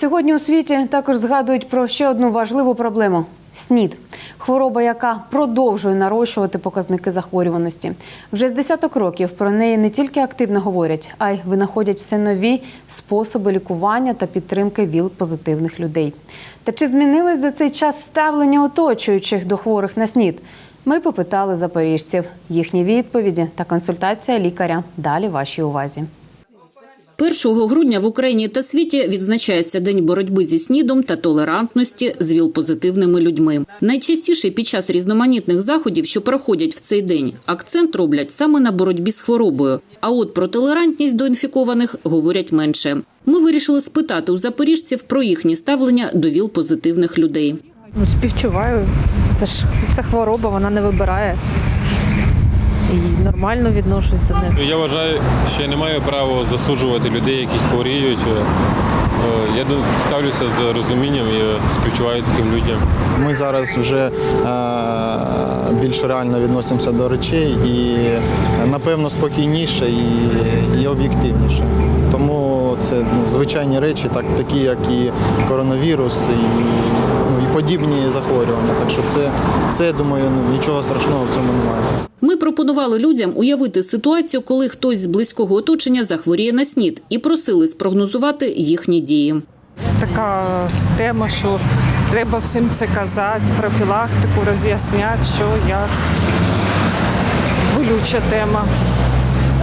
Сьогодні у світі також згадують про ще одну важливу проблему СНІД. Хвороба, яка продовжує нарощувати показники захворюваності. Вже з десяток років про неї не тільки активно говорять, а й винаходять все нові способи лікування та підтримки ВІЛ-позитивних людей. Та чи змінилось за цей час ставлення оточуючих до хворих на СНІД? Ми попитали запоріжців. Їхні відповіді та консультація лікаря далі вашій увазі. 1 грудня в Україні та світі відзначається День боротьби зі снідом та толерантності з ВІЛ-позитивними людьми. Найчастіше під час різноманітних заходів, що проходять в цей день, акцент роблять саме на боротьбі з хворобою. А от про толерантність до інфікованих говорять менше. Ми вирішили спитати у запоріжців про їхнє ставлення до ВІЛ-позитивних людей. Ну, співчуваю. Це ж це хвороба, вона не вибирає. І нормально відношусь до них. Я вважаю, що я не маю права засуджувати людей, які хворіють. Е, е, Я ставлюся з розумінням і співчуваю таким людям. Ми зараз вже е, більш реально відносимося до речей і напевно спокійніше і, і об'єктивніше. Тому це ну, звичайні речі, так, такі як і коронавірус, і подібні захворювання. Так що це, це я думаю, ну, нічого страшного в цьому немає. Ми пропонували людям уявити ситуацію, коли хтось з близького оточення захворіє на снід, і просили спрогнозувати їхні дії. така тема, що треба всім це казати, профілактику роз'ясняти, що як. Болюча тема.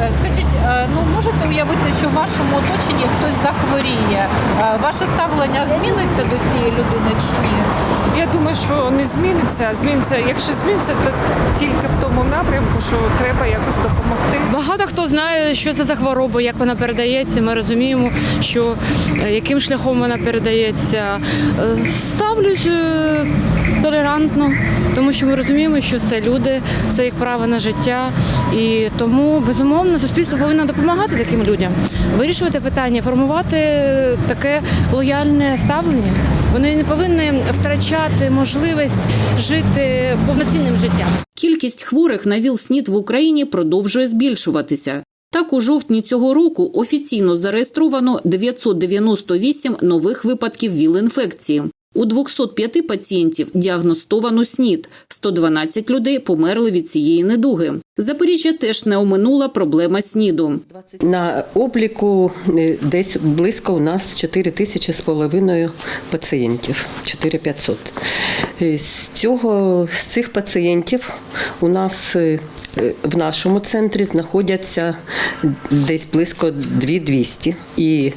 Е, Скажіть, е, ну можете уявити, що в вашому оточенні хтось захворіє? Е, Ваше ставлення зміниться до цієї людини чи ні? Я думаю, що не зміниться, зміниться. Якщо зміниться, то тільки в тому напрямку, що треба якось допомогти. Багато хто знає, що це за хвороба, як вона передається. Ми розуміємо, що яким шляхом вона передається. Ставлюсь толерантно, тому що ми розуміємо, що це люди, це їх право на життя. І тому безумовно суспільство повинно допомагати таким людям, вирішувати питання, формувати таке лояльне ставлення. Вони не повинні втрачати можливість жити повноцінним життям. Кількість хворих на ВІЛ-СНІД в Україні продовжує збільшуватися. Так, у жовтні цього року офіційно зареєстровано 998 нових випадків ВІЛ-інфекції. У 205 пацієнтів діагностовано СНІД, 112 людей померли від цієї недуги. Запоріжжя теж не оминула проблема СНІДу. На обліку е, десь близько у нас 4 тисячі з половиною пацієнтів, 4500. Е, З цього з цих пацієнтів у нас е, в нашому центрі знаходяться десь близько 2200 і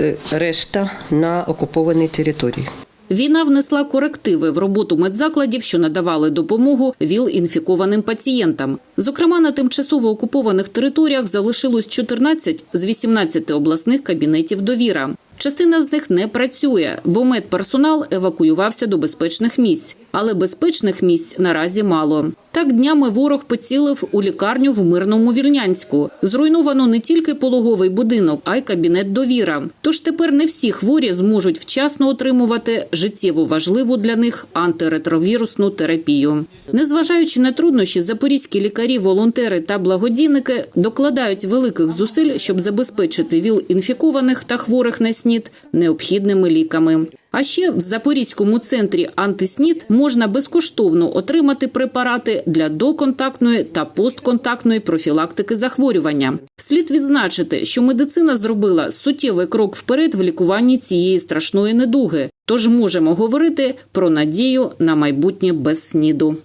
е, решта на окупованій території. Війна внесла корективи в роботу медзакладів, що надавали допомогу ВІЛ-інфікованим пацієнтам. Зокрема, на тимчасово окупованих територіях залишилось 14 з 18 обласних кабінетів довіра. Частина з них не працює, бо медперсонал евакуювався до безпечних місць. Але безпечних місць наразі мало. Так днями ворог поцілив у лікарню в мирному Вільнянську. Зруйновано не тільки пологовий будинок, а й кабінет довіра. Тож тепер не всі хворі зможуть вчасно отримувати життєво важливу для них антиретровірусну терапію. Незважаючи на труднощі, запорізькі лікарі, волонтери та благодійники докладають великих зусиль, щоб забезпечити ВІЛ-інфікованих та хворих на СНІД необхідними ліками. А ще в Запорізькому центрі антиснід можна безкоштовно отримати препарати для доконтактної та постконтактної профілактики захворювання. Слід відзначити, що медицина зробила суттєвий крок вперед в лікуванні цієї страшної недуги. Тож можемо говорити про надію на майбутнє без сніду.